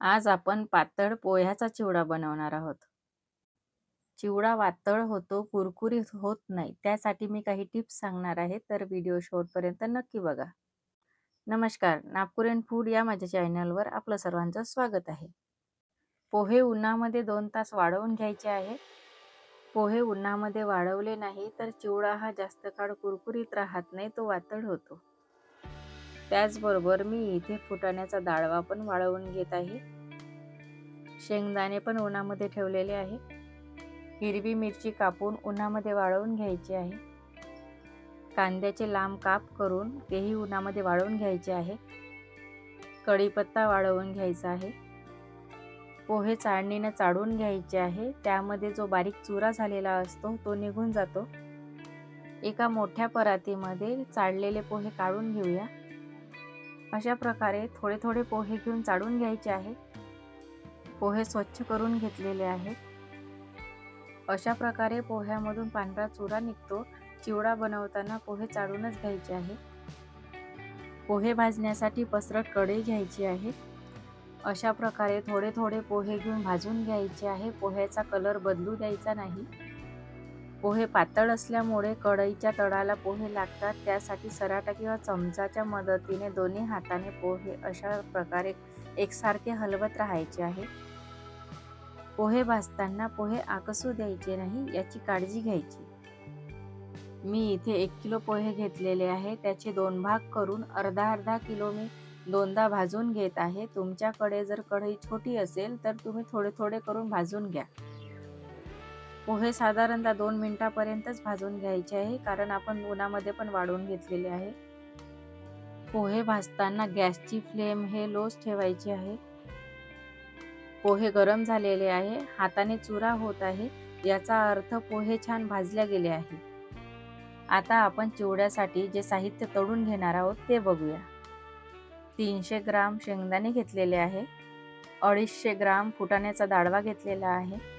आज आपण पातळ पोह्याचा चिवडा बनवणार आहोत. चिवडा वातळ होतो, कुरकुरीत होत नाही. त्यासाठी मी काही टिप्स सांगणार आहे, तर व्हिडिओ शेवटपर्यंत नक्की बघा. नमस्कार, नागपुरेन फूड या माझ्या चॅनलवर आपलं सर्वांचं स्वागत आहे. पोहे उन्हामध्ये दोन तास वाढवून घ्यायचे आहे. पोहे उन्हामध्ये वाळवले नाही तर चिवडा हा जास्त काळ कुरकुरीत राहत नाही, तो वातळ होतो. त्याचबरोबर मी इथे फुटाण्याचा डाळवा पण वाळवून घेत आहे. शेंगदाणे पण उन्हामध्ये ठेवलेले आहे. हिरवी मिरची कापून उन्हामध्ये वाळवून घ्यायची आहे. कांद्याचे लांब काप करून तेही उन्हामध्ये वाळवून घ्यायचे आहे. कढीपत्ता वाळवून घ्यायचा आहे. पोहे चाळणीनं चाळून घ्यायचे आहे. त्यामध्ये जो बारीक चुरा झालेला असतो तो निघून जातो. एका मोठ्या परातीमध्ये चाळलेले पोहे काढून घेऊया. अशा प्रकारे थोडे थोडे पोहे घेऊन चाळून घ्यायचे आहे. पोहे स्वच्छ करून घेतलेले आहेत. अशा प्रकारे पोह्यामधून पांढरा चुरा निघतो. चिवडा बनवताना पोहे चाळूनच घ्यायचे आहे. पोहे भाजण्यासाठी पसरट कढई घ्यायची आहे. अशा प्रकारे थोडे थोडे पोहे घेऊन भाजून घ्यायचे आहे. पोह्याचा कलर बदलू द्यायचा नाही. पोहे पातळ असल्यामुळे कढईच्या तळाला पोहे लागतात. त्यासाठी सराटा किंवा चमचाच्या मदतीने दोन्ही हाताने पोहे अशा प्रकारे एकसारखे हलवत राहायचे आहे. पोहे भाजताना पोहे आकसू द्यायचे नाही याची काळजी घ्यायची. मी इथे एक किलो पोहे घेतलेले आहे. त्याचे दोन भाग करून अर्धा अर्धा किलो मी दोनदा भाजून घेत आहे. तुमच्याकडे जर कढई छोटी असेल तर तुम्ही थोडे थोडे करून भाजून घ्या. पोहे साधारणतः दोन मिनिटापर्यंतच भाजून घ्यायचे आहे कारण आपण उन्हामध्ये पण वाढवून घेतलेले आहे. पोहे भाजताना गॅसची फ्लेम हे लोच ठेवायची आहे. पोहे गरम झालेले आहे हाताने चुरा होत आहे याचा अर्थ पोहे छान भाजल्या गेले आहे. आता आपण चिवड्यासाठी जे साहित्य तळून घेणार आहोत ते बघूया. तीनशे ग्राम शेंगदाणे घेतलेले आहे अडीचशे ग्राम फुटाण्याचा दाडवा घेतलेला आहे.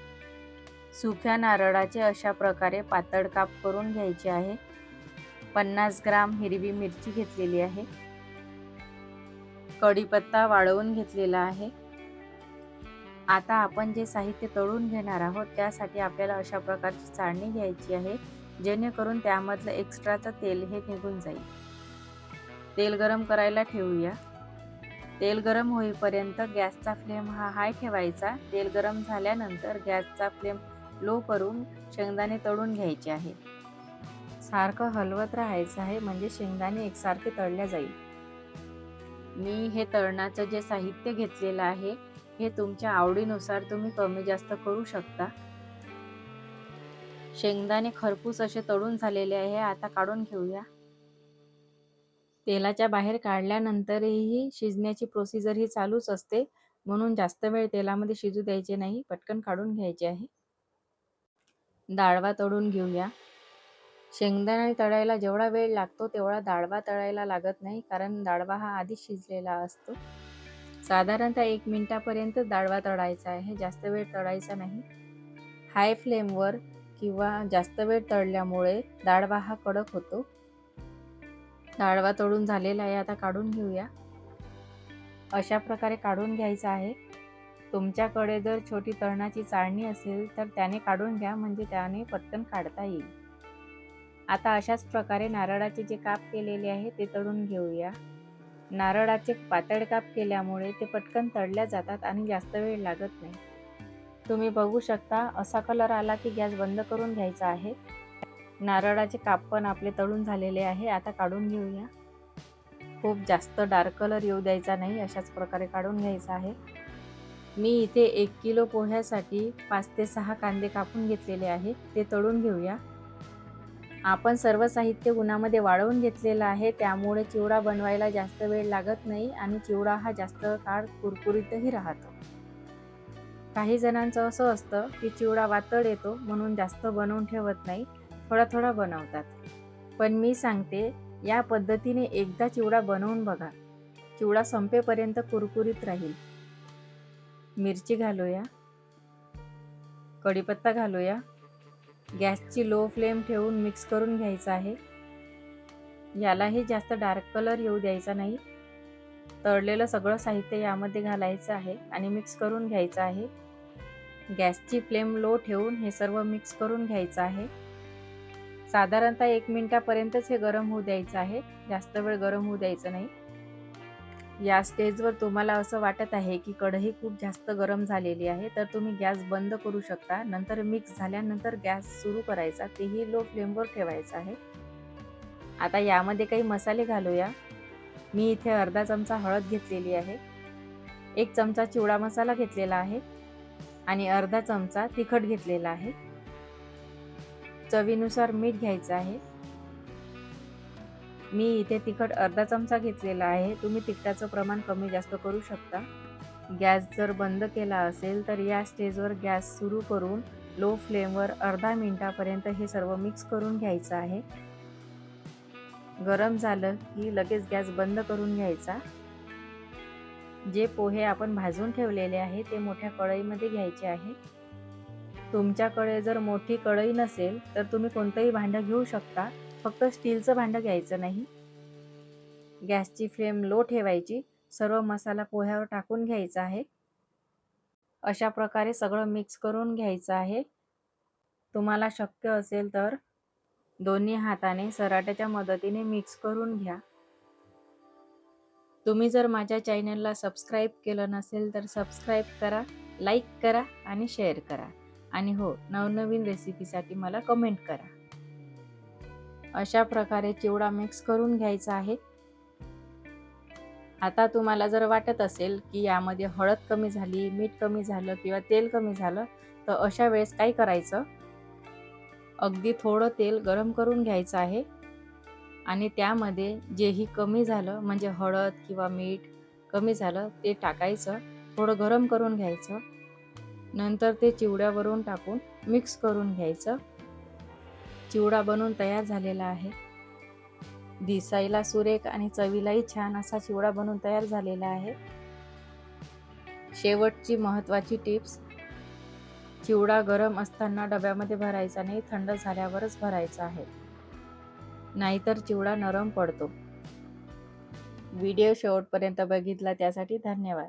सुक्या नारळाचे अशा प्रकारे पातळ काप करून घ्यायचे आहे. पन्नास ग्राम हिरवी मिरची घेतलेली आहे. कढीपत्ता वाळवून घेतलेला आहे. आता आपण जे साहित्य तळून घेणार आहोत त्यासाठी आपल्याला अशा प्रकारची चाळणी घ्यायची आहे जेणेकरून त्यामधलं एक्स्ट्राचं तेल हे निघून जाईल. तेल गरम करायला ठेवूया. तेल गरम होईपर्यंत गॅसचा फ्लेम हा हाय ठेवायचा. तेल गरम झाल्यानंतर गॅसचा फ्लेम लो करून शेंगदाणे तळून घ्यायचे आहे सारखं हलवत राहायचं आहे म्हणजे शेंगदाणे एकसारखे तळल्या जाईल. मी हे तळणाचं जे साहित्य घेतलेलं आहे हे तुमच्या आवडीनुसार तुम्ही कमी जास्त करू शकता. शेंगदाणे खरपूस असे तळून झालेले आहे आता काढून घेऊया. तेलाच्या बाहेर काढल्यानंतरही शिजण्याची प्रोसिजर ही चालूच असते म्हणून जास्त वेळ तेलामध्ये शिजू द्यायचे नाही पटकन काढून घ्यायचे आहे. दाळवा तळून घेऊया शेंगदाणे तळायला जेवढा वेळ लागतो तेवढा दाळवा तळायला लागत नाही कारण दाळवा हा आधीच शिजलेला असतो. साधारणतः एक मिनटापर्यंत दाळवा तळायचा आहे जास्त वेळ तळायचा नाही. हाय फ्लेमवर किंवा जास्त वेळ तळल्यामुळे दाळवा हा कडक होतो. दाळवा तळून झालेला आहे आता काढून घेऊया. अशा प्रकारे काढून घ्यायचा आहे. तुमच्याकडे जर छोटी तळणाची चाळणी असेल तर त्याने काढून घ्या म्हणजे त्याने पटकन काढता येईल. आता अशाच प्रकारे नारळाचे जे काप केलेले आहे ते तळून घेऊया. नारळाचे पातळ काप केल्यामुळे ते पटकन तळल्या जातात आणि जास्त वेळ लागत नाही. तुम्ही बघू शकता असा कलर आला की गॅस बंद करून घ्यायचा आहे. नारळाचे काप पण आपले तळून झालेले आहे आता काढून घेऊया. खूप जास्त डार्क कलर येऊ द्यायचा नाही अशाच प्रकारे काढून घ्यायचा आहे. मी इथे एक किलो पोह्यासाठी पाच ते सहा कांदे कापून घेतलेले आहे ते तळून घेऊया. आपण सर्व साहित्य उन्हामध्ये वाळवून घेतलेलं आहे त्यामुळे चिवडा बनवायला जास्त वेळ लागत नाही आणि चिवडा हा जास्त काळ कुरकुरीतही राहतो. काही जणांचं असं असतं की चिवडा वातळ येतो म्हणून जास्त बनवून ठेवत नाही थोडा थोडा बनवतात. पण मी सांगते या पद्धतीने एकदा चिवडा बनवून बघा. चिवडा संपेपर्यंत कुरकुरीत राहील. मिरची घालूया. कढीपत्ता घालूया. गॅसची लो फ्लेम ठेवून मिक्स करून घ्यायचं आहे. यालाही जास्त डार्क कलर येऊ द्यायचा नाही. तळलेलं सगळं साहित्य यामध्ये घालायचं आहे आणि मिक्स करून घ्यायचं आहे. गॅसची फ्लेम लो ठेवून हे सर्व मिक्स करून घ्यायचं आहे. साधारणतः एक मिनटापर्यंतच हे गरम होऊ द्यायचं आहे. जास्त वेळ गरम होऊ द्यायचं नाही. या स्टेजवर तुम्हाला असं वाटत आहे की कढई खूप जास्त गरम झालेली आहे तर तुम्ही गॅस बंद करू शकता. नंतर मिक्स झाल्यानंतर गॅस सुरू करायचा तेही लो फ्लेमवर ठेवायचा आहे. आता यामध्ये काही मसाले घालूया. मी इथे अर्धा चमचा हळद घेतलेली आहे. एक चमचा चिवडा मसाला घेतलेला आहे आणि अर्धा चमचा तिखट घेतलेला आहे. चवीनुसार मीठ घ्यायचं आहे. मी इथे तिखट अर्धा चमचा घेतलेला आहे. तुम्ही तिखटाचं प्रमाण कमी जास्त करू शकता. गॅस जर बंद केला असेल तर या स्टेजवर गॅस सुरू करून लो फ्लेमवर अर्धा मिनटापर्यंत हे सर्व मिक्स करून घ्यायचं आहे. गरम झालं की लगेच गॅस बंद करून घ्यायचा. जे पोहे आपण भाजून ठेवलेले आहे ते मोठ्या कढईमध्ये घ्यायचे आहे. तुमच्याकडे जर मोठी कढई नसेल तर तुम्ही कोणतंही भांडं घेऊ शकता. फक्त स्टीलचं भांडं घ्यायचं नाही. गॅसची फ्लेम लो ठेवायची. सर्व मसाला पोह्यावर टाकून घ्यायचा आहे. अशा प्रकारे सगळं मिक्स करून घ्यायचं आहे. तुम्हाला शक्य असेल तर दोन्ही हाताने सराट्याच्या मदतीने मिक्स करून घ्या. तुम्ही जर माझ्या चॅनलला सबस्क्राईब केलं नसेल तर सबस्क्राईब करा लाईक करा आणि शेअर करा. आणि हो नवनवीन रेसिपीसाठी मला कमेंट करा. अशा प्रकारे चिवडा मिक्स करून घ्यायचा आहे. आता तुम्हाला जर वाटत असेल की यामध्ये हळद कमी झाली मीठ कमी झालं किंवा तेल कमी झालं तर अशा वेळेस काय करायचं? अगदी थोडं तेल गरम करून घ्यायचं आहे. आणि त्यामध्ये जेही कमी झालं म्हणजे हळद किंवा मीठ कमी झालं ते टाकायचं. थोडं गरम करून घ्यायचं. नंतर ते चिवड्यावरून टाकून मिक्स करून घ्यायचं. चिवडा बनवून तयार झालेला आहे. दिसायला सुरेख आणि चवीलाही छान असा चिवडा बनवून तयार झालेला आहे. शेवटची महत्त्वाची टिप्स. चिवडा गरम असताना डब्यामध्ये भरायचा नाही थंड झाल्यावरच भरायचा आहे. नाहीतर चिवडा नरम पडतो. व्हिडिओ शेवटपर्यंत बघितला त्यासाठी धन्यवाद.